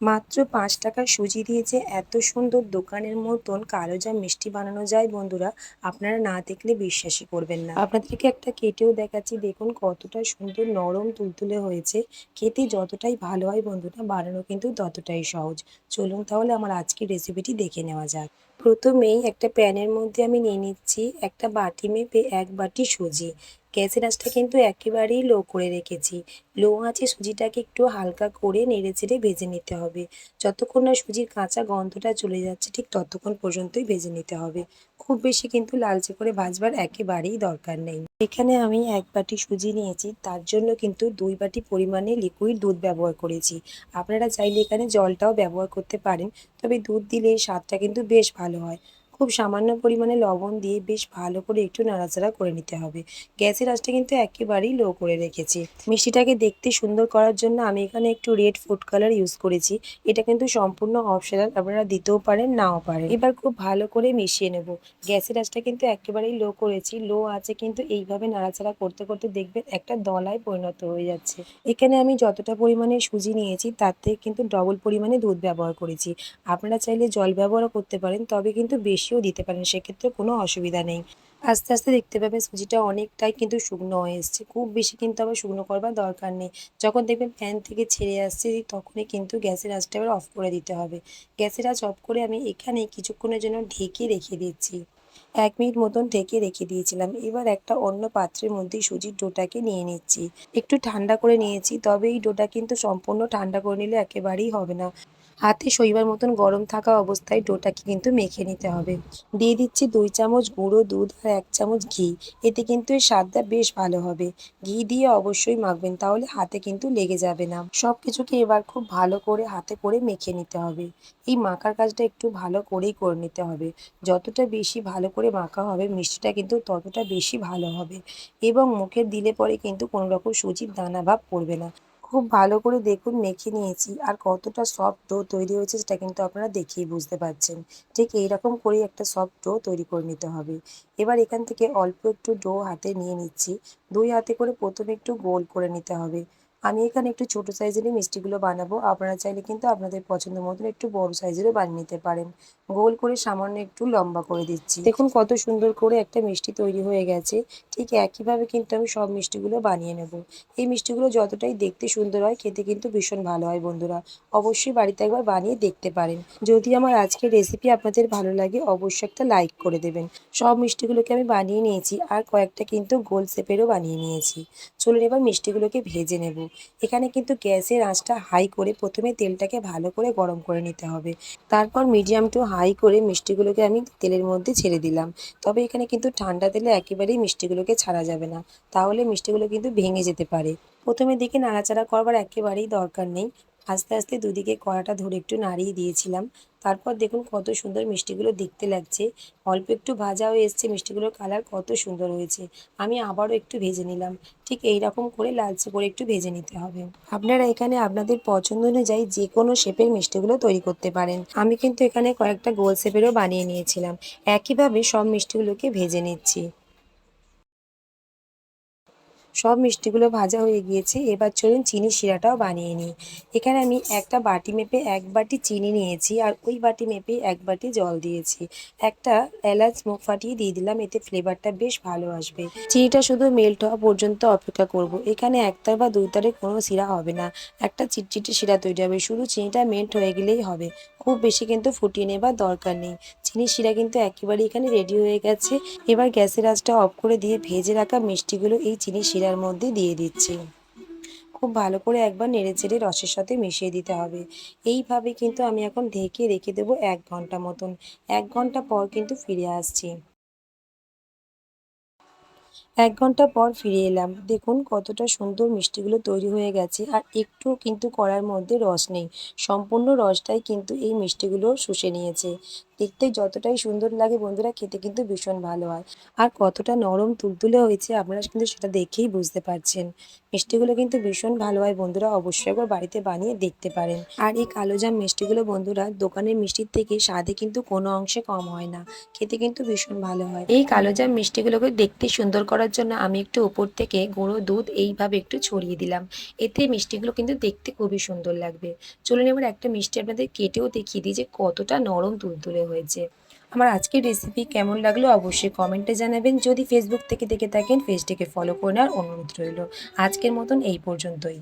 মাত্র পাঁচ টাকার সুজি দিয়ে যে এত সুন্দর দোকানের মতন কালোজাম মিষ্টি বানানো যায় বন্ধুরা, আপনারা না দেখলে বিশ্বাসই করবেন না। আপনাদেরকে একটা কেটেও দেখাচ্ছি, দেখুন কতটা সুন্দর নরম তুলতুলে হয়েছে। খেতে যতটাই ভালো হয় বন্ধুরা, বানানো কিন্তু ততটাই সহজ। চলুন তাহলে আমার আজকের রেসিপিটি দেখে নেওয়া যাক। প্রথমেই একটা প্যানের মধ্যে আমি নিয়ে নিচ্ছি একটা বাটি মেপে এক বাটি সুজি। গ্যাসের আঁচটা কিন্তু একেবারেই লো করে রেখেছি। লো আঁচে সুজিটাকে একটু হালকা করে নেড়ে চেড়ে ভেজে নিতে হবে। যতক্ষণ না সুজির কাঁচা গন্ধটা চলে যাচ্ছে, ঠিক ততক্ষণ পর্যন্তই ভেজে নিতে হবে। খুব বেশি কিন্তু লালচে করে ভাজবার একেবারেই দরকার নেই। এখানে আমি এক বাটি সুজি নিয়েছি, তার জন্য কিন্তু দুই বাটি পরিমাণে লিকুইড দুধ ব্যবহার করেছি। আপনারা চাইলে এখানে জলটাও ব্যবহার করতে পারেন, তবে দুধ দিলে স্বাদটা কিন্তু বেশ ভালো হয়। খুব সামান্য পরিমাণে লবণ দিয়ে বেশ ভালো করে একটু নাড়াচাড়া করে নিতে হবে। গ্যাসের আঁচটা কিন্তু একেবারেই লো করে রেখেছি। মিষ্টিটাকে দেখতে সুন্দর করার জন্য আমি এখানে একটু রেড ফুড কালার ইউজ করেছি। এটা কিন্তু সম্পূর্ণ অপশনাল আপনারা দিতেও পারেন, নাও পারেন। এবার খুব ভালো করে মিশিয়ে নেব। গ্যাসের আঁচটা কিন্তু একেবারেই লো করেছি। লো আছে কিন্তু এইভাবে নাড়াচাড়া করতে করতে দেখবেন একটা দলায় পরিণত হয়ে যাচ্ছে। এখানে আমি যতটা পরিমাণে সুজি নিয়েছি থেকে কিন্তু ডবল পরিমাণে দুধ ব্যবহার করেছি। আপনারা চাইলে জল ব্যবহারও করতে পারেন, তবে কিন্তু বেশিও দিতে পারেন, সেক্ষেত্রে কোনো অসুবিধা নেই। আস্তে আস্তে দেখতে পাবেন সুজিটা অনেকটাই কিন্তু শুকনো হয়ে এসছে। খুব বেশি কিন্তু আবার শুকনো করবার দরকার নেই। যখন দেখবেন প্যান থেকে ছেড়ে আসছে, তখনই কিন্তু গ্যাসের আঁচটা এবার অফ করে দিতে হবে। গ্যাসের আঁচ অফ করে আমি এখানে কিছুক্ষণের জন্য ঢেকে রেখে দিচ্ছি। এক মিনিট মতন ঢেকে রেখে দিয়েছিলাম। এবার একটা অন্য পাত্রের মধ্যে সুজির ডোটাকে নিয়ে নিচ্ছি। একটু ঠান্ডা করে নিয়েছি, তবে এই ডোটা কিন্তু সম্পূর্ণ ঠান্ডা করে নিলে একেবারেই হবে না। হাতে শৈবার মতন গরম থাকা অবস্থায় ডোটাকে কিন্তু মেখে নিতে হবে। দিয়ে দিচ্ছি দুই চামচ গুঁড়ো দুধ আর এক চামচ ঘি। এতে কিন্তু এর স্বাদটা বেশ ভালো হবে। ঘি দিয়ে অবশ্যই মাখবেন, তাহলে হাতে কিন্তু লেগে যাবে না। সব কিছুকে এবার খুব ভালো করে হাতে করে মেখে নিতে হবে। এই মাখার কাজটা একটু ভালো করেই করে নিতে হবে। যতটা বেশি ভালো করে মাখা হবে, মিষ্টিটা কিন্তু ততটা বেশি ভালো হবে। এবং মুখে দিলে পরে কিন্তু কোনো রকম সুজির দানা ভাব পড়বে না। খুব ভালো করে দেখুন, মেখে নিয়েছি। আর কতটা সফট ডো তৈরি হয়েছে সেটা কিন্তু আপনারা দেখেই বুঝতে পারছেন। ঠিক এইরকম করেই একটা সফট ডো তৈরি করে নিতে হবে। এবার এখান থেকে অল্প একটু ডো হাতে নিয়ে নিচ্ছি। দুই হাতে করে প্রথমে একটু গোল করে নিতে হবে। আমি এখানে একটু ছোটো সাইজেরই মিষ্টিগুলো বানাবো। আপনারা চাইলে কিন্তু আপনাদের পছন্দ মতন একটু বড় সাইজেরও বানিয়ে নিতে পারেন। গোল করে সামান্য একটু লম্বা করে দিচ্ছি। দেখুন কত সুন্দর করে একটা মিষ্টি তৈরি হয়ে গেছে। ঠিক একইভাবে কিন্তু আমি সব মিষ্টিগুলো বানিয়ে নেব। এই মিষ্টিগুলো যতটাই দেখতে সুন্দর হয়, খেতে কিন্তু ভীষণ ভালো হয় বন্ধুরা। অবশ্যই বাড়িতে একবার বানিয়ে দেখতে পারেন। যদি আমার আজকের রেসিপি আপনাদের ভালো লাগে, অবশ্যই একটা লাইক করে দেবেন। সব মিষ্টিগুলোকে আমি বানিয়ে নিয়েছি আর কয়েকটা কিন্তু গোল শেপেরও বানিয়ে নিয়েছি। চলুন এবার মিষ্টিগুলোকে ভেজে নেব। এখানে কিন্তু গ্যাসের আঁচটা হাই করে প্রথমে তেলটাকে ভালো করে গরম করে নিতে হবে। তারপর মিডিয়াম টু হাই করে মিষ্টিগুলোকে আমি তেলের মধ্যে ছেড়ে দিলাম। তবে এখানে কিন্তু ঠান্ডা তেলে একেবারেই মিষ্টিগুলোকে ছাড়া যাবে না। তাহলে মিষ্টিগুলো কিন্তু ভেঙে যেতে পারে। প্রথমে দিকে নাড়াচাড়া করবার একেবারেই দরকার নেই। আস্তে আস্তে দুদিকে কড়াটা ধরে একটু নাড়িয়ে দিয়েছিলাম। তারপর দেখুন কত সুন্দর মিষ্টিগুলো দেখতে লাগছে। অল্প একটু ভাজা হয়ে এসছে মিষ্টিগুলোর কালার, কত সুন্দর হয়েছে। আমি আবারও একটু ভেজে নিলাম। ঠিক এই রকম করে লালচে করে একটু ভেজে নিতে হবে। আপনারা এখানে আপনাদের পছন্দ অনুযায়ী যে কোনো শেপের মিষ্টিগুলো তৈরি করতে পারেন। আমি কিন্তু এখানে কয়েকটা গোল শেপেরও বানিয়ে নিয়েছিলাম। একইভাবে সব মিষ্টিগুলোকে ভেজে নিচ্ছি। সব মিষ্টিগুলো ভাজা হয়ে গিয়েছে। এবার চলুন চিনি শিরাটাও বানিয়ে নিই। এখানে আমি একটা বাটি মেপে এক বাটি চিনি নিয়েছি আর ওই বাটি মেপে এক বাটি জল দিয়েছি। একটা এলাচ মুখ ফাটিয়ে দিয়ে দিলাম, এতে ফ্লেভারটা বেশ ভালো আসবে। চিনিটা শুধু মেল্ট হওয়া পর্যন্ত অপেক্ষা করব। এখানে একতার বা দুই তারে কোনো শিরা হবে না। একটা চিটচিটে শিরা তৈরি হবে। শুধু চিনিটা মেল্ট হয়ে গেলেই হবে। খুব বেশি কিন্তু ফুটিয়ে নেবার দরকার নেই। চিনির শিরা কিন্তু একেবারে এখানে রেডি হয়ে গেছে। এবার গ্যাসের আঁচটা অফ করে দিয়ে ভেজে রাখা মিষ্টিগুলো এই চিনির শিরার মধ্যে দিয়ে দিচ্ছি। খুব ভালো করে একবার নেড়ে চেড়ে রসের সাথে মিশিয়ে দিতে হবে। এইভাবে কিন্তু আমি এখন ঢেকে রেখে দেবো এক ঘণ্টা মতন। এক ঘণ্টা পর কিন্তু ফিরে আসছি। এক ঘণ্টা পর ফিরে এলাম। দেখুন কতটা সুন্দর মিষ্টিগুলো তৈরি হয়ে গেছে আর একটুও কিন্তু কড়ার মধ্যে রস নেই। সম্পূর্ণ রসটাই কিন্তু এই মিষ্টিগুলো শুষে নিয়েছে। দেখতে যতটাই সুন্দর লাগে বন্ধুরা, খেতে কিন্তু ভীষণ ভালো হয়। আর কতটা নরম তুলতুলে হয়েছে আপনারা কিন্তু সেটা দেখেই বুঝতে পারছেন। মিষ্টিগুলো কিন্তু ভীষণ ভালো হয় বন্ধুরা, অবশ্যই একবার বাড়িতে বানিয়ে দেখতে পারেন। আর এই কালোজাম মিষ্টিগুলো বন্ধুরা, দোকানের মিষ্টির থেকে স্বাদে কিন্তু কোনো অংশে কম হয় না। খেতে কিন্তু ভীষণ ভালো হয়। এই কালোজাম মিষ্টিগুলোকে দেখতে সুন্দর করার করার জন্য আমি একটু ওপর থেকে গুঁড়ো দুধ এইভাবে একটু ছড়িয়ে দিলাম। এতে মিষ্টিগুলো কিন্তু দেখতে খুবই সুন্দর লাগবে। চলুন এবার একটা মিষ্টি আপনাদের কেটেও দেখিয়ে দিই যে কতটা নরম তুলতুলে হয়েছে। আমার আজকের রেসিপি কেমন লাগল অবশ্যই কমেন্টে জানাবেন। যদি ফেসবুক থেকে দেখে থাকেন পেজটিকে ফলো করে নেওয়ার অনুরোধ রইল। আজকের মতন এই পর্যন্তই।